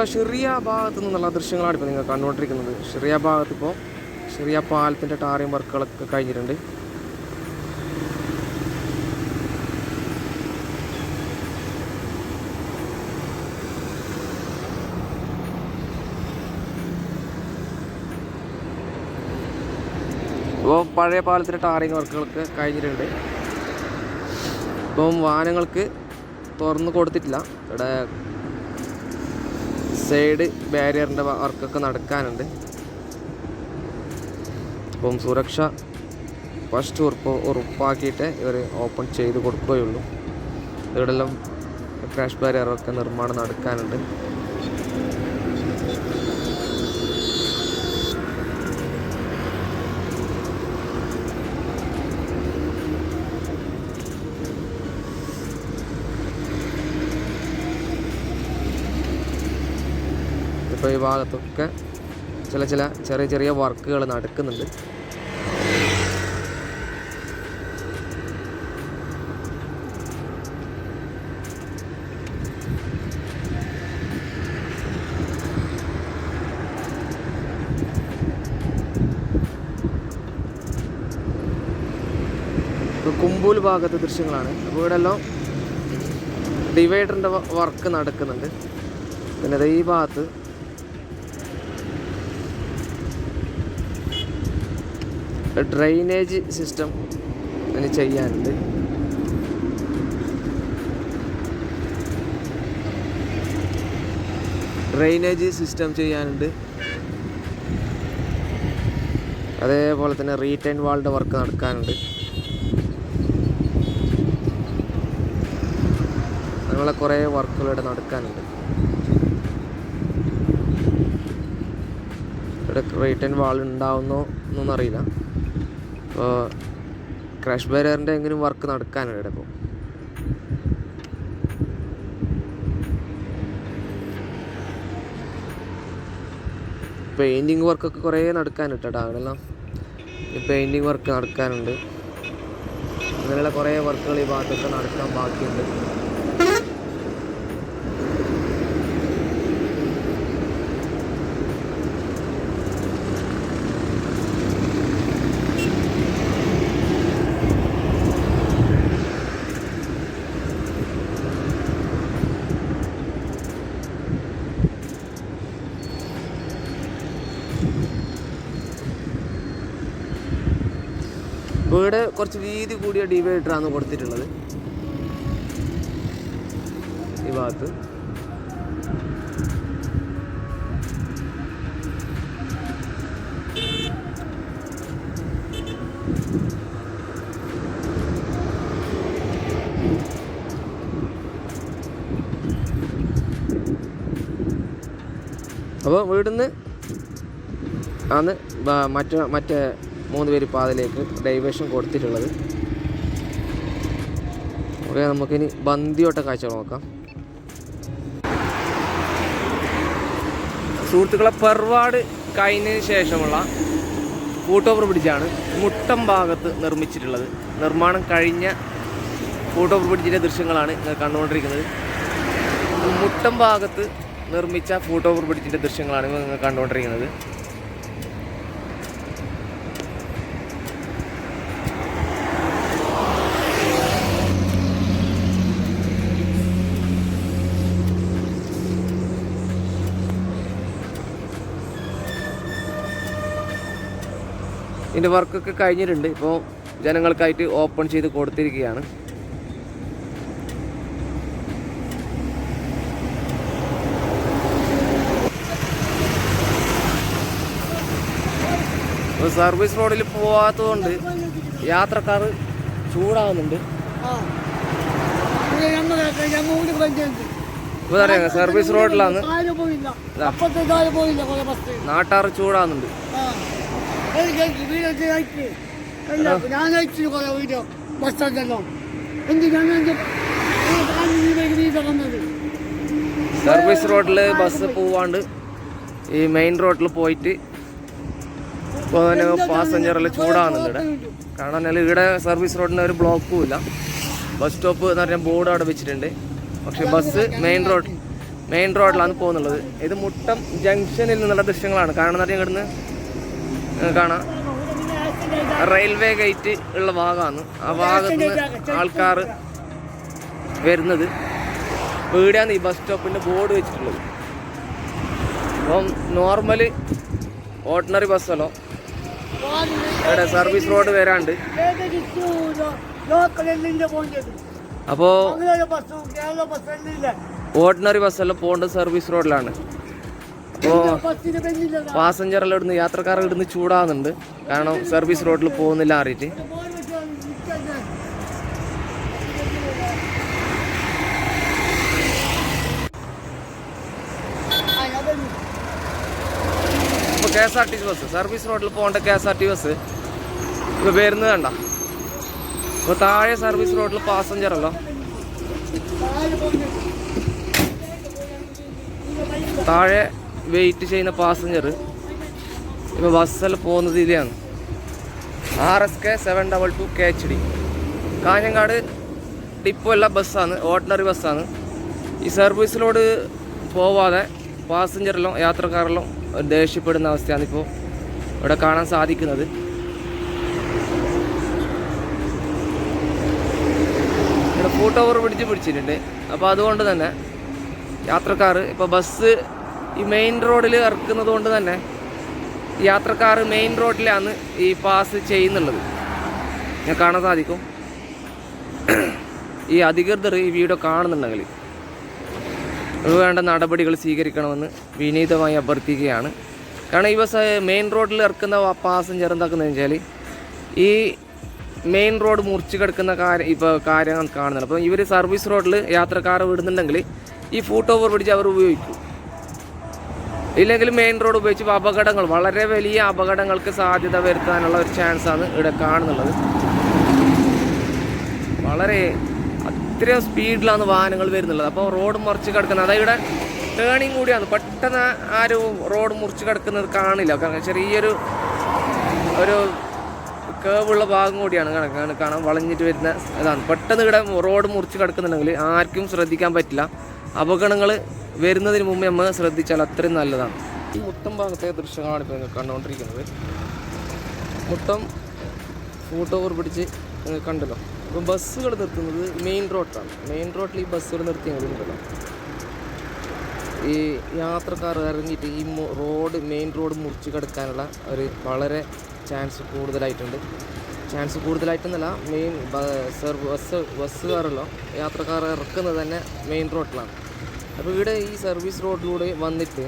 സുഹൃത്തുക്കളെ ഷെറിയ ഭാഗത്ത് നിന്നുള്ള ദൃശ്യങ്ങളാണ് ഇപ്പോൾ നിങ്ങൾ കണ്ടുകൊണ്ടിരിക്കുന്നത്. ഷെറിയ ഭാഗത്ത് ഇപ്പോൾ ഷെറിയ പാലത്തിന്റെ ടാറിയും വർക്കുകളൊക്കെ കഴിഞ്ഞിട്ടുണ്ട്. ഇപ്പോൾ പഴയ പാലത്തിന്റെ ടാറിങ് വർക്കുകളൊക്കെ കഴിഞ്ഞിട്ടുണ്ട്. ഇപ്പം വാഹനങ്ങൾക്ക് തുറന്നു കൊടുത്തിട്ടില്ല. ഇവിടെ സൈഡ് ബാരിയറിന്റെ വർക്കൊക്കെ നടക്കാനുണ്ട്. അപ്പം സുരക്ഷ ഫസ്റ്റ് ഉറപ്പ് ഉറപ്പാക്കിയിട്ട് ഇവർ ഓപ്പൺ ചെയ്ത് കൊടുക്കുകയുള്ളൂ. ഇവിടെല്ലാം ക്രാഷ് ബാരിയറൊക്കെ നിർമ്മാണം നടക്കാനുണ്ട്. ഈ ഭാഗത്തൊക്കെ ചില ചില ചെറിയ ചെറിയ വർക്കുകൾ നടക്കുന്നുണ്ട്. കുമ്പൂൽ ഭാഗത്തെ ദൃശ്യങ്ങളാണ്. അപ്പോൾ ഇവിടെ ഡിവൈഡറിന്റെ വർക്ക് നടക്കുന്നുണ്ട്. പിന്നെ ഈ ഭാഗത്ത് ഡ്രൈനേജ് സിസ്റ്റം അതിന് ചെയ്യാനുണ്ട്. ഡ്രൈനേജ് സിസ്റ്റം ചെയ്യാനുണ്ട്. അതേപോലെ തന്നെ റീറ്റൈൻ വാളിന്റെ വർക്ക് നടക്കാനുണ്ട്. അങ്ങനെയുള്ള കുറേ വർക്കുകൾ ഇവിടെ നടക്കാനുണ്ട്. ഇവിടെ റീറ്റൈൻ വാൾ ഉണ്ടാവുന്നോ എന്നൊന്നും അറിയില്ല. അപ്പോൾ ക്രാഷ് ബാരിയറിന്റെ എങ്കിലും വർക്ക് നടക്കാനുണ്ട് ഇപ്പോൾ പെയിന്റിങ് വർക്കൊക്കെ കുറേ നടക്കാനുണ്ട് കേട്ടോ അവിടെല്ലാം. പെയിന്റിങ് വർക്ക് നടക്കാനുണ്ട്. അങ്ങനെയുള്ള കുറേ വർക്കുകൾ ഈ ഭാഗത്തൊക്കെ നടക്കാൻ ബാക്കിയുണ്ട്. വീട് കുറച്ച് വീതി കൂടിയ ഡിവൈഡറാണ് കൊടുത്തിട്ടുള്ളത്. ഈ ഭാഗത്ത്. അപ്പോൾ വീടിന്ന് ആണ് ബ- മറ്റേ മറ്റേ മൂന്ന് പേര് പാതയിലേക്ക് ഡൈവേഷൻ കൊടുത്തിട്ടുള്ളത്. ഓക്കെ നമുക്കിനി ബന്തിയോട്ട കാഴ്ച നോക്കാം. സുഹൃത്തുക്കളെ പെർവാട് കഴിഞ്ഞതിന് ശേഷമുള്ള ഫൂട്ടോവർ ബ്രിഡ്ജാണ് മുട്ടം ഭാഗത്ത് നിർമ്മിച്ചിട്ടുള്ളത്. നിർമ്മാണം കഴിഞ്ഞ ഫൂട്ടോവർ ബ്രിഡ്ജിന്റെ ദൃശ്യങ്ങളാണ് കണ്ടുകൊണ്ടിരിക്കുന്നത്. മുട്ടം ഭാഗത്ത് നിർമ്മിച്ച ഫൂട്ടോവർ ബ്രിഡ്ജിന്റെ ദൃശ്യങ്ങളാണ് നിങ്ങൾ കണ്ടുകൊണ്ടിരിക്കുന്നത്. ഇതിന്റെ വർക്കൊക്കെ കഴിഞ്ഞിട്ടുണ്ട്. ഇപ്പോൾ ജനങ്ങൾക്കായിട്ട് ഓപ്പൺ ചെയ്ത് കൊടുത്തിരിക്കുകയാണ്. സർവീസ് റോഡിൽ പോവാത്തതുകൊണ്ട് യാത്രക്കാർ ചൂടാവുന്നുണ്ട്. അറിയാം സർവീസ് റോഡിലാണ്. നാട്ടാർ ചൂടാവുന്നുണ്ട്. ഞാൻ അയച്ചു കുറെ വീഡിയോ ബസ് സ്റ്റാൻഡല്ലോ എന്ത് സർവീസ് റോഡിൽ ബസ് പോവാണ്ട്. ഈ മെയിൻ റോഡിൽ പോയിട്ട് ഇപ്പോൾ പാസഞ്ചറെല്ലാം ചൂടാവുന്നുണ്ട് ഇവിടെ. കാരണം ഇവിടെ സർവീസ് റോഡിന് ഒരു ബ്ലോക്കും ഇല്ല. ബസ് സ്റ്റോപ്പ് എന്ന് പറഞ്ഞാൽ ബോർഡ് അവിടെ വെച്ചിട്ടുണ്ട്. പക്ഷെ ബസ് മെയിൻ റോഡ് മെയിൻ റോഡിലാണ് പോകുന്നുള്ളത്. ഇത് മുട്ടം ജംഗ്ഷനിൽ നിന്നുള്ള ദൃശ്യങ്ങളാണ്. കാരണം എന്ന് പറഞ്ഞാൽ ഇവിടുന്ന് കാണാം. റെയിൽവേ ഗേറ്റ് ഉള്ള ഭാഗമാണ്. ആ ഭാഗത്ത് ആൾക്കാർ വരുന്നത്. വീടാണ് ഈ ബസ് സ്റ്റോപ്പിന്റെ ബോർഡ് വെച്ചിട്ടുള്ളത്. അപ്പം നോർമൽ ഓർഡിനറി ബസ്സല്ലോ ഇവിടെ സർവീസ് റോഡ് വരാണ്ട്. അപ്പോൾ ഓർഡിനറി ബസ്സെല്ലാം പോകേണ്ടത് സർവീസ് റോഡിലാണ് അപ്പോൾ പാസഞ്ചർ എല്ലാം ഇടുന്ന യാത്രക്കാർ ഇടുന്ന് ചൂടാകുന്നുണ്ട് കാരണം സർവീസ് റോഡിൽ പോകുന്നില്ല അറിയിട്ട്. K S R T C bus service റോഡിൽ പോകേണ്ട K S R T bus ഇപ്പോൾ വരുന്നത് കണ്ട. ഇപ്പോൾ താഴെ സർവീസ് റോഡിൽ പാസഞ്ചറല്ലോ. താഴെ വെയിറ്റ് ചെയ്യുന്ന പാസഞ്ചർ ഇപ്പോൾ ബസ്സിൽ പോകുന്നത് ഇതിലാണ്. R S K seven double two K H D Kanhangad depot അല്ല ബസ്സാണ് ഓർഡിനറി ബസ്സാണ് ഈ സർവീസിലോട് പോവാതെ പാസഞ്ചറിലും യാത്രക്കാരിലും ദേഷ്യപ്പെടുന്ന അവസ്ഥയാണ് ഇപ്പോൾ ഇവിടെ കാണാൻ സാധിക്കുന്നത്. ഇവിടെ ഫൂട്ട് ഓവർ പിടിച്ച് പിടിച്ചിട്ടുണ്ട്. അപ്പോൾ അതുകൊണ്ട് തന്നെ യാത്രക്കാർ ഇപ്പോൾ ബസ് ഈ മെയിൻ റോഡിൽ ഇറക്കുന്നത് കൊണ്ട് തന്നെ യാത്രക്കാർ മെയിൻ റോഡിലാണ് ഈ പാസ് ചെയ്യുന്നുള്ളത്. ഞാൻ കാണാൻ സാധിക്കും. ഈ അധികൃതർ ഈ വീഡിയോ കാണുന്നുണ്ടെങ്കിൽ വേണ്ട നടപടികൾ സ്വീകരിക്കണമെന്ന് വിനീതമായി അഭ്യർത്ഥിക്കുകയാണ്. കാരണം ഈ ബസ് മെയിൻ റോഡിൽ ഇറക്കുന്ന പാസഞ്ചർ എന്താക്കുന്നതെന്ന് വെച്ചാൽ ഈ മെയിൻ റോഡ് മുറിച്ച് കിടക്കുന്ന കാര്യം ഇപ്പോൾ കാര്യങ്ങൾ കാണുന്നുണ്ട്. അപ്പോൾ ഇവർ സർവീസ് റോഡിൽ യാത്രക്കാർ വിടുന്നുണ്ടെങ്കിൽ ഈ ഫൂട്ട് ഓവർ പിടിച്ച് അവർ ഉപയോഗിക്കും. ഇല്ലെങ്കിൽ മെയിൻ റോഡ് ഉപയോഗിച്ച് അപകടങ്ങൾ വളരെ വലിയ അപകടങ്ങൾക്ക് സാധ്യത വരുത്താനുള്ള ഒരു ചാൻസാണ് ഇവിടെ കാണുന്നുള്ളത്. വളരെ അത്രയും സ്പീഡിലാണ് വാഹനങ്ങൾ വരുന്നുള്ളത്. അപ്പോൾ റോഡ് മുറിച്ച് കിടക്കുന്നത് അതായത് ഇവിടെ ടേണിങ് കൂടിയാണ്. പെട്ടെന്ന് ആരും റോഡ് മുറിച്ച് കിടക്കുന്നത് കാണില്ല. കാരണം ചെറിയൊരു ഒരു കേവുള്ള ഭാഗം കൂടിയാണ് കണക്കാണ് കാണാൻ വളഞ്ഞിട്ട് വരുന്ന ഇതാണ്. പെട്ടെന്ന് ഇവിടെ റോഡ് മുറിച്ച് കിടക്കുന്നുണ്ടെങ്കിൽ ആർക്കും ശ്രദ്ധിക്കാൻ പറ്റില്ല. അപകടങ്ങൾ വരുന്നതിന് മുമ്പ് നമ്മൾ ശ്രദ്ധിച്ചാൽ അത്രയും നല്ലതാണ്. ഈ മുട്ടം ഭാഗത്തെ ദൃശ്യങ്ങളാണ് ഇപ്പോൾ കണ്ടുകൊണ്ടിരിക്കുന്നത്. മുട്ടം ഫൂട്ട് ഓവർ പിടിച്ച് കണ്ടല്ലോ. അപ്പോൾ ബസ്സുകൾ നിർത്തുന്നത് മെയിൻ റോഡിലാണ് മെയിൻ റോഡിൽ ഈ ബസ്സുകൾ നിർത്തിയുണ്ടല്ലോ ഈ യാത്രക്കാർ ഇറങ്ങിയിട്ട് ഈ റോഡ് മെയിൻ റോഡ് മുറിച്ച് കിടക്കാനുള്ള ഒരു വളരെ ചാൻസ് കൂടുതലായിട്ടുണ്ട്. ചാൻസ് കൂടുതലായിട്ടെന്നല്ല മെയിൻ ബസ് ബസ്സുകാരല്ലോ യാത്രക്കാർ ഇറക്കുന്നത് തന്നെ മെയിൻ റോഡിലാണ് അപ്പോൾ ഇവിടെ ഈ സർവീസ് റോഡിലൂടെ വന്നിട്ട്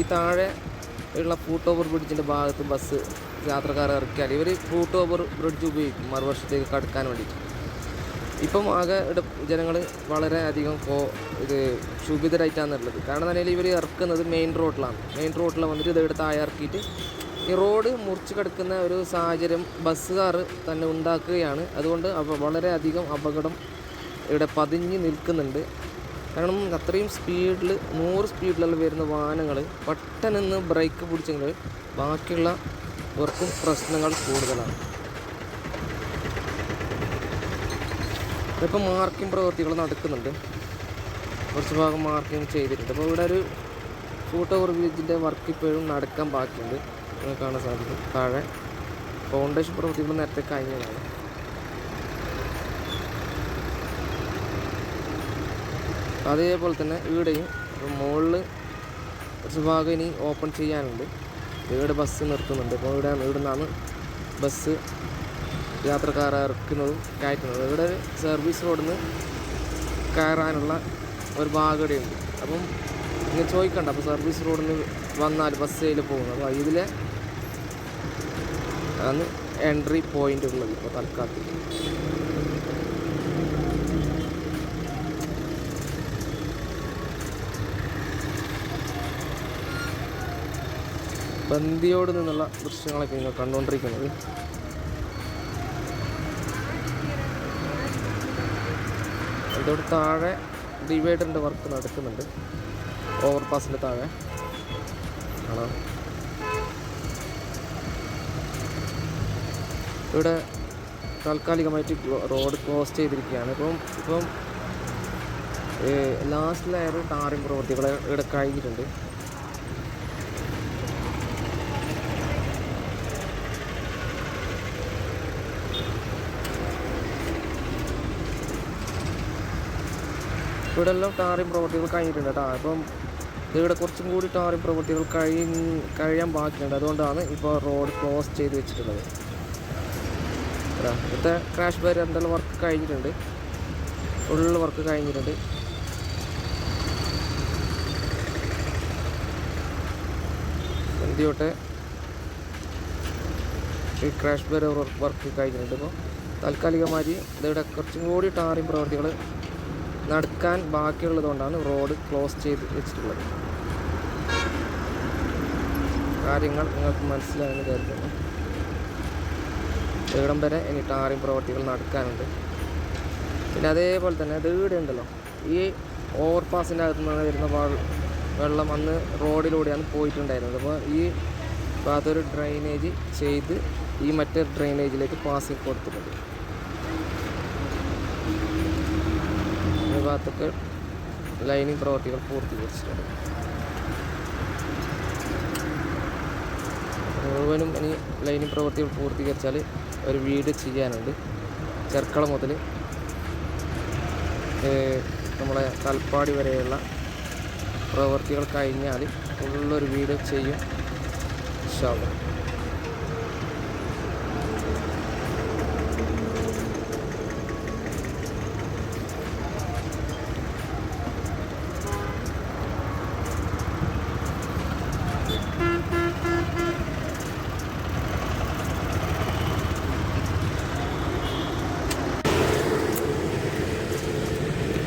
ഈ താഴെ ഉള്ള ഫൂട്ട് ഓവർ ബ്രിഡ്ജിന്റെ ഭാഗത്ത് ബസ് യാത്രക്കാരെ ഇറക്കിയാൽ ഇവർ ഫൂട്ട് ഓവർ ബ്രിഡ്ജ് ഉപയോഗിക്കും മറുവശത്തേക്ക് കടക്കാൻ വേണ്ടിയിട്ട്. ഇപ്പം ആകെ ജനങ്ങൾ വളരെ അധികം കോ ഇത് ക്ഷുഭിതരായിട്ടാണെന്നുള്ളത് കാരണം നിലയിൽ ഇവർ ഇറക്കുന്നത് മെയിൻ റോഡിലാണ് മെയിൻ റോഡിൽ വന്നിട്ട് ഇതെടുത്ത് ആയിറക്കിയിട്ട് ഈ റോഡ് മുറിച്ച് കിടക്കുന്ന ഒരു സാഹചര്യം ബസ്സുകാർ തന്നെ ഉണ്ടാക്കുകയാണ്. അതുകൊണ്ട് വളരെയധികം അപകടം ഇവിടെ പതിഞ്ഞ് നിൽക്കുന്നുണ്ട്. കാരണം അത്രയും സ്പീഡിൽ നൂറ് സ്പീഡിലെല്ലാം വരുന്ന വാഹനങ്ങൾ പെട്ടെന്ന് ബ്രേക്ക് പിടിച്ചെങ്കിൽ ബാക്കിയുള്ള വർക്കും പ്രശ്നങ്ങൾ കൂടുതലാണ്. ഇപ്പം മാർക്കിംഗ് പ്രവൃത്തികൾ നടക്കുന്നുണ്ട്. കുറച്ച് ഭാഗം മാർക്കിംഗ് ചെയ്തിട്ടുണ്ട്. അപ്പോൾ ഇവിടെ ഒരു ഫൂട്ട് ഓവർ ബ്രിഡ്ജിന്റെ വർക്ക് ഇപ്പോഴും നടക്കാൻ ബാക്കിയുണ്ട്. കാണാൻ സാധിക്കും. താഴെ ഫൗണ്ടേഷൻ പ്രവൃത്തികൾ നേരത്തെ കഴിഞ്ഞതാണ്. അതേപോലെ തന്നെ ഇവിടെയും മുകളിൽ കുറച്ച് ഭാഗം ഇനി ഓപ്പൺ ചെയ്യാനുണ്ട്. ഇവിടെ ബസ് നിർത്തുന്നുണ്ട്. അപ്പോൾ ഇവിടെ ഇവിടെ നിന്നാണ് ബസ് യാത്രക്കാർ ഇറക്കുന്നതും കയറ്റുന്നതും. ഇവിടെ സർവീസ് റോഡിൽ നിന്ന് കയറാനുള്ള ഒരു ഭാഗം ഇവിടെയുണ്ട് അപ്പം ഇങ്ങനെ ചോദിക്കണ്ട. അപ്പോൾ സർവീസ് റോഡിൽ നിന്ന് വന്നാൽ ബസ് ബസ്സിൽ പോകുന്നു. അപ്പോൾ ഇതിലെ ആണ് എൻട്രി പോയിന്റ് ഉള്ളത്. ഇപ്പോൾ തൽക്കാലത്തിൽ ബന്ദിയോട് നിന്നുള്ള ദൃശ്യങ്ങളൊക്കെ നിങ്ങൾ കണ്ടുകൊണ്ടിരിക്കുന്നത് അതോട് താഴെ ഡിവൈഡറിന്റെ വർക്ക് നടക്കുന്നുണ്ട്. ഓവർ പാസിന്റെ താഴെ. കാണാം. ഇവിടെ താൽക്കാലികമായിട്ട് റോഡ് ക്ലോസ് ചെയ്തിരിക്കുകയാണ്. ഇപ്പം ഇപ്പം ലാസ്റ്റ് ലെയർ ടാറിംഗ് പ്രവൃത്തികൾ ഇവിടെ കഴിഞ്ഞിട്ടുണ്ട്. ഇവിടെ എല്ലാം ടാറിംഗ് പ്രവൃത്തികൾ കഴിഞ്ഞിട്ടുണ്ട് കേട്ടോ. അപ്പം ഇവിടെ കുറച്ചും കൂടി ടാറിംഗ് പ്രവൃത്തികൾ കഴി കഴിയാൻ ബാക്കിയുണ്ട്. അതുകൊണ്ടാണ് ഇപ്പോൾ റോഡ് ക്ലോസ് ചെയ്ത് വെച്ചിട്ടുള്ളത്. ഇവിടുത്തെ ക്രാഷ് ബാരിയർ എന്തെല്ലാം വർക്ക് കഴിഞ്ഞിട്ടുണ്ട്. ഫുള്ള് വർക്ക് കഴിഞ്ഞിട്ടുണ്ട്. എന്തിയോട്ടെ ഈ ക്രാഷ് ബാരിയർ വർക്ക് കഴിഞ്ഞിട്ടുണ്ട്. ഇപ്പോൾ താൽക്കാലികമായി ഇതിവിടെ കുറച്ചും കൂടി ടാറിംഗ് പ്രവൃത്തികൾ നടക്കാൻ ബാക്കിയുള്ളതുകൊണ്ടാണ് റോഡ് ക്ലോസ് ചെയ്ത് വെച്ചിട്ടുള്ളത്. കാര്യങ്ങൾ നിങ്ങൾക്ക് മനസ്സിലായെന്ന് കരുതുന്നു. ഇവിടം വരെ ഇനി ടാറിംഗ് പ്രവർത്തികൾ നടക്കാനുണ്ട്. പിന്നെ അതേപോലെ തന്നെ ഇവിടെ ഉണ്ടല്ലോ. ഈ ഓവർപാസിന്റെ അകത്തു നിന്ന് വരുന്ന വെള്ളം അന്ന് റോഡിലൂടെയാണ് പോയിട്ടുണ്ടായിരുന്നത്. അപ്പോൾ ഈ ഭാഗത്തൊരു ഡ്രെയിനേജ് ചെയ്ത് ഈ മറ്റേ ഡ്രെയിനേജിലേക്ക് പാസിങ് കൊടുത്തിട്ടുണ്ട്. ഭാഗത്തൊക്കെ ലൈനിങ് പ്രവർത്തികൾ പൂർത്തീകരിച്ചിട്ടുണ്ട്. മുഴുവനും ഇനി ലൈനിങ് പ്രവൃത്തികൾ പൂർത്തീകരിച്ചാൽ ഒരു വീട് ചെയ്യാനുണ്ട്. ചെർക്കള മുതൽ നമ്മളെ തൽപ്പാടി വരെയുള്ള പ്രവൃത്തികൾ കഴിഞ്ഞാൽ ഫുള്ളൊരു വീട് ചെയ്യും ഇൻഷാല്ലാ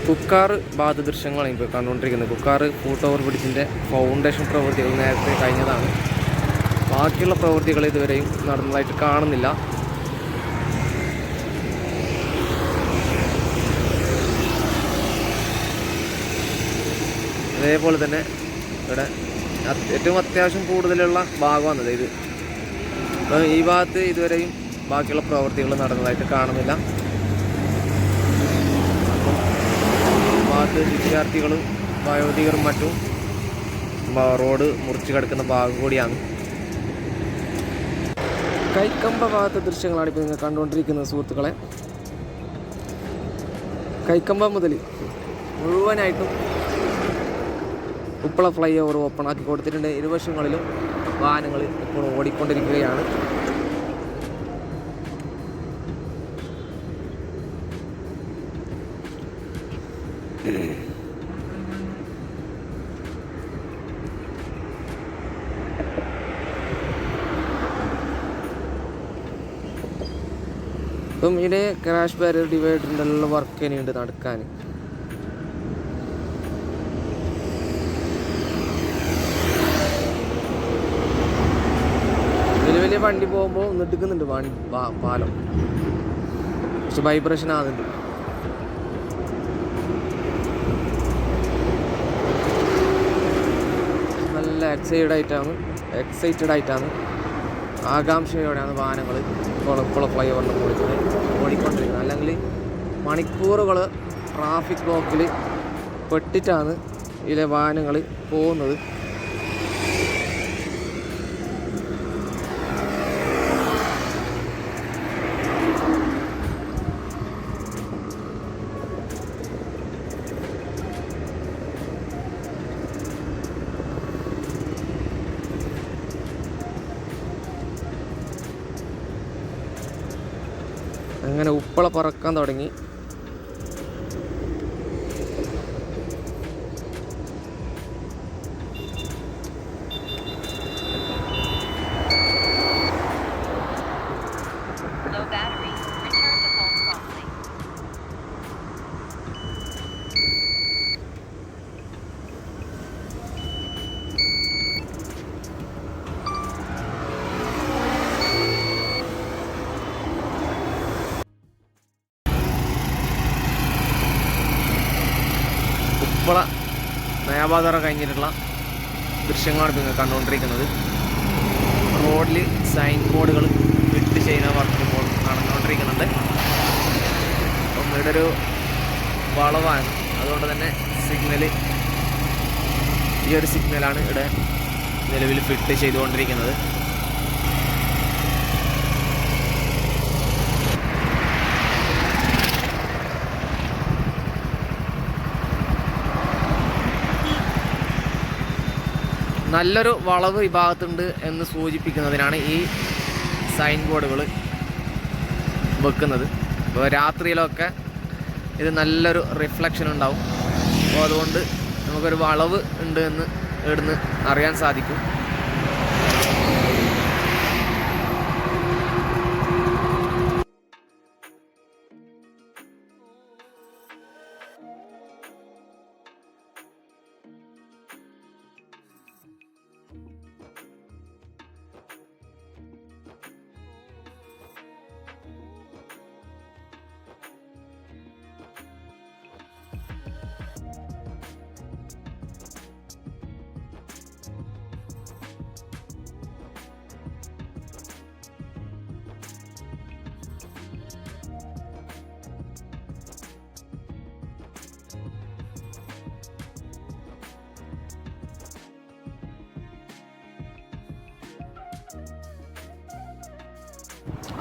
കുക്കാർ ബാധ ദൃശ്യങ്ങളാണ് ഇപ്പോൾ കണ്ടുകൊണ്ടിരിക്കുന്നത്. കുക്കാർ ഫൂട്ട് ഓവർ ബ്രിഡ്ജിന്റെ ഫൗണ്ടേഷൻ പ്രവൃത്തികൾ നേരത്തെ കഴിഞ്ഞതാണ്. ബാക്കിയുള്ള പ്രവൃത്തികൾ ഇതുവരെയും നടന്നതായിട്ട് കാണുന്നില്ല. അതേപോലെ തന്നെ ഇവിടെ ഏറ്റവും അത്യാവശ്യം കൂടുതലുള്ള ഭാഗമാണ് ഇത് ഈ ഭാഗത്ത് ഇതുവരെയും ബാക്കിയുള്ള പ്രവൃത്തികൾ നടന്നതായിട്ട് കാണുന്നില്ല. ഭാഗത്ത് വിദ്യാർത്ഥികൾ വയോധികരും മറ്റും. റോഡ് മുറിച്ച് കിടക്കുന്ന ഭാഗം കൂടിയാണ്. കൈക്കമ്പ ഭാഗത്തെ ദൃശ്യങ്ങളാണ് ഇപ്പോൾ നിങ്ങൾ കണ്ടുകൊണ്ടിരിക്കുന്നത് സുഹൃത്തുക്കളെ. കൈക്കമ്പ മുതൽ മുഴുവനായിട്ടും ഉപ്പള ഫ്ലൈ ഓവർ ഓപ്പൺ ആക്കി കൊടുത്തിട്ടുണ്ട്. ഇരുവശങ്ങളിലും വാഹനങ്ങൾ ഇപ്പോൾ ഓടിക്കൊണ്ടിരിക്കുകയാണ്. ഇപ്പം ഇവിടെ ക്രാഷ് ബാരിയർ ഡിവൈഡറിന്റെ എല്ലാം വർക്ക് ഇനിയുണ്ട് നടക്കാൻ. വലിയ വലിയ വണ്ടി പോകുമ്പോൾ നെടുക്കുന്നുണ്ട് വണ്ടി പാലം. പക്ഷെ വൈബ്രേഷൻ ആകുന്നുണ്ട് എക്സൈറ്റഡ് ആയിട്ടാണ്. എക്സൈറ്റഡ് ആയിട്ടാണ്. ആകാംക്ഷയോടെയാണ് വാഹനങ്ങൾ കുളക്കുള ഫ്ലൈ ഓവറിൽ പോയിട്ട് ഓടിക്കൊണ്ടിരിക്കുന്നത്. അല്ലെങ്കിൽ മണിക്കൂറുകൾ ട്രാഫിക് ബ്ലോക്കിൽ പെട്ടിട്ടാണ് ഇതിലെ വാഹനങ്ങൾ പോകുന്നത്. അങ്ങനെ ഉപ്പള പറക്കാൻ തുടങ്ങി. കുമ്പള നയാബാതറ കഴിഞ്ഞിട്ടുള്ള ദൃശ്യങ്ങളാണ് ഇപ്പോൾ കണ്ടുകൊണ്ടിരിക്കുന്നത്. റോഡിൽ സൈൻ ബോർഡുകൾ ഇട്ട് ചെയ്യുന്ന വർക്ക് ഇപ്പോൾ നടന്നുകൊണ്ടിരിക്കുന്നുണ്ട്. അപ്പം ഇവിടെ ഒരു വളവാണ്. അതുകൊണ്ട് തന്നെ സിഗ്നൽ ഈ ഒരു സിഗ്നലാണ് ഇവിടെ നിലവിൽ ഫിറ്റ് ചെയ്തുകൊണ്ടിരിക്കുന്നത്. നല്ലൊരു വളവ് ഈ ഭാഗത്തുണ്ട് എന്ന് സൂചിപ്പിക്കുന്നതിനാണ് ഈ സൈൻ ബോർഡുകൾ വെക്കുന്നത്. ഇപ്പോൾ രാത്രിയിലൊക്കെ ഇത് നല്ലൊരു റിഫ്ലക്ഷൻ ഉണ്ടാവും. അപ്പോൾ അതുകൊണ്ട് നമുക്കൊരു വളവ് ഉണ്ട് എന്ന് ഇവിടുന്ന് അറിയാൻ സാധിക്കും.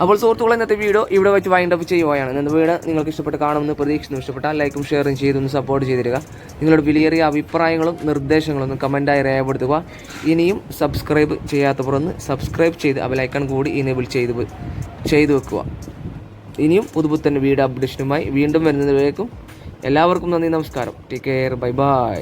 അപ്പോൾ സുഹൃത്തുക്കളെ ഇന്നത്തെ വീഡിയോ ഇവിടെ വെച്ച് വൈൻഡ് അപ്പ് ചെയ്യുകയാണ്. ഇന്നത്തെ വീഡിയോ നിങ്ങൾക്ക് ഇഷ്ടപ്പെട്ട് കാണുമെന്ന് പ്രതീക്ഷിക്കുന്നു. ഇഷ്ടപ്പെട്ടാൽ ലൈക്കും ഷെയറും ചെയ്തൊന്ന് സപ്പോർട്ട് ചെയ്തിരിക നിങ്ങളുടെ വിലയേറിയ അഭിപ്രായങ്ങളും നിർദ്ദേശങ്ങളും ഒന്ന് കമന്റായി രേഖപ്പെടുത്തുക. ഇനിയും സബ്സ്ക്രൈബ് ചെയ്യാത്തവർ സബ്സ്ക്രൈബ് ചെയ്ത് ആ ലൈക്കൺ കൂടി ഇനേബിൾ ചെയ്ത് ചെയ്തു വെക്കുക. ഇനിയും പുതുപുത്തൻ വീഡിയോ അപ്ഡേഷനുമായി വീണ്ടും വരുന്നതിലേക്കും എല്ലാവർക്കും നന്ദി നമസ്കാരം. Take care bye bye